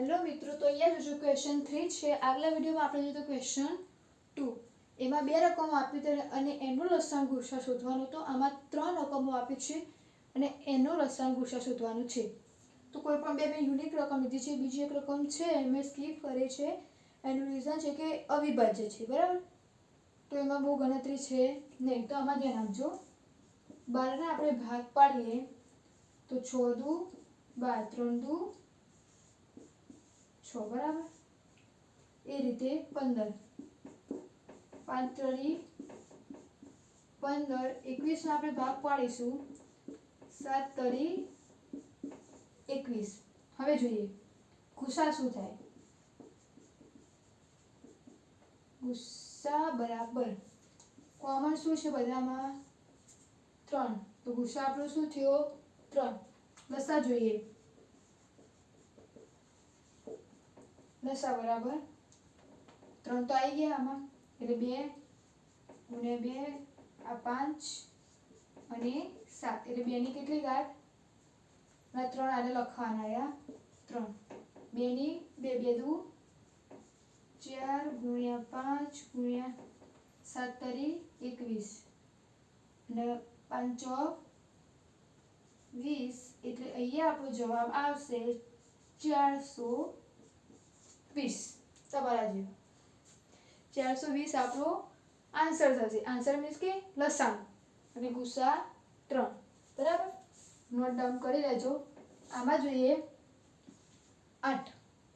Hello મિત્રો, તો અહીંયા જોજો ક્વેશ્ચન થ્રી છે. આગલા વિડીયોમાં આપણે જોયું ક્વેશ્ચન ટુ એમાં બે રકમો આપી હતી અને એનો લસાણ ગુસા શોધવાનો. તો આમાં ત્રણ રકમો આપી છે અને એનો લસાણ ગુસા શોધવાનું છે. તો કોઈ પણ બે મેં યુનિક રકમ લીધી છે. બીજી એક રકમ છે મેં સ્કીપ કરી છે. એનું રીઝન છે કે અવિભાજ્ય છે, બરાબર? તો એમાં બહુ ગણતરી છે નહીં, તો આમાં ધ્યાન આપજો. બારને આપણે ભાગ પાડીએ. તો છ દુ બાર, ત્રણ દુ છ, બરાબર? એ રીતે પંદર. પાંચ ત્રણી પંદર એકવીસનો આપણે ભાગ પાડીશું. સાત તરી એકવીસ. હવે જોઈએ, ગુસ્સા શું થાય? ગુસ્સા બરાબર. કોમન શું છે બધામાં? ત્રણ. તો ગુસ્સા આપણો શું થયો? ત્રણ. લસા જોઈએ. લસા બરાબર ત્રણ તો આવી ગયા આમાં એટલે બે ગુણ્યા બે આ પાંચ અને સાત એટલે બેની કેટલી ઘાત ત્રણ આને લખવાના આયા ત્રણ બેની બે બે દુ ચાર ગુણ્યા પાંચ ગુણ્યા સાત તરી એકવીસ અને પાંચ વીસ એટલે અહીંયા આપણો જવાબ આવશે ચારસો વીસ. તમારા જેવો. ચારસો વીસ આપણો આન્સર થશે. આન્સર મીન્સ કે લસાણ અને ગુસ્સા ત્રણ. બરાબર? નોટ ડાઉન કરી લેજો. આમાં જોઈએ આઠ.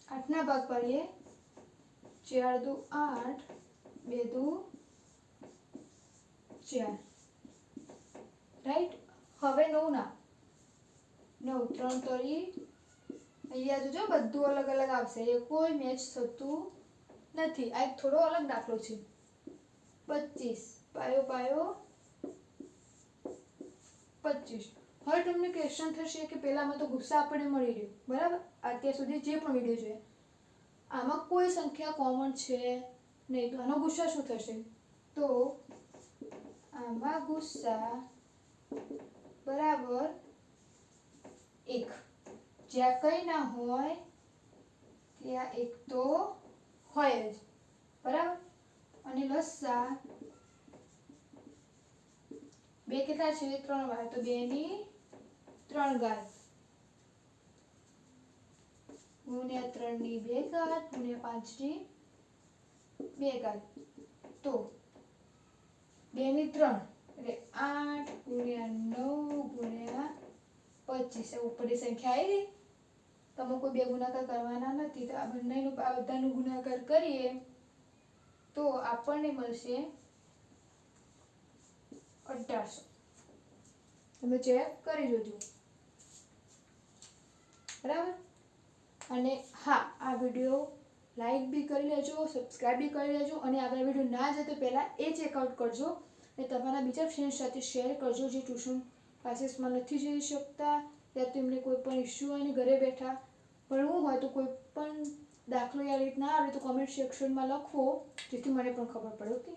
આઠના ભાગ પાડીએ. ચાર દુ આઠ, બે દુ ચાર. રાઈટ હવે નવ ના નવ, ત્રણ તરી અહીંયા જોજો, બધું અલગ અલગ આવશે. એ કોઈ મેચ થતું નથી. આ એક થોડો અલગ દાખલો છે. પચીસ. પાયો પાયો. પચીસ. હવે તમને ક્વેશ્ચન થશે કે પહેલાંમાં તો ગુસ્સા આપણને મળી રહ્યો. બરાબર? અત્યાર સુધી જે પણ વીડિયો જોઈએ આમાં કોઈ સંખ્યા કોમન છે નહીં. તો આનો ગુસ્સા શું થશે? તો આમાં ગુસ્સા બરાબર એક. જ્યાં કંઈ ના હોય, ત્યાં એક તો હોય જ. બરાબર? અને લસ્સા બે કેટલા છે? ત્રણ વાર તો બેની ત્રણ ઘાત ગુણ્યા ત્રણની બે ઘાત ગુણ્યા પાંચની બે ઘાત તો બેની ત્રણ. એટલે આઠ ગુણ્યા નવ ગુણ્યા પચીસ. ઉપરની સંખ્યા આવી ગઈ. તમે કોઈ બે ગુણાકાર કરવાના નથી, તો આ બંનેનું આ બધાનું ગુણાકાર કરીએ, તો આપણને મળશે અઢારસો. તમે ચેક કરી જોજો. બરાબર? અને હા, આ વીડિયો લાઈક બી કરી લેજો સબસ્ક્રાઈબ બી કરી લેજો, અને આગળ વીડિયો ના જાય તો પહેલાં એ ચેકઆઉટ કરજો, અને તમારા બીજા ફ્રેન્ડ સાથે શેર કરજો, જે ટ્યુશન ક્લાસીસમાં નથી જઈ શકતા. યા તેમને કોઈ પણ ઇસ્યુ હોય ને ઘરે બેઠા ભણવું હોય તો કોઈ પણ દાખલો યા રીત ના આવે તો કોમેન્ટ સેક્શનમાં લખવો જેથી મને પણ ખબર પડે ઓકે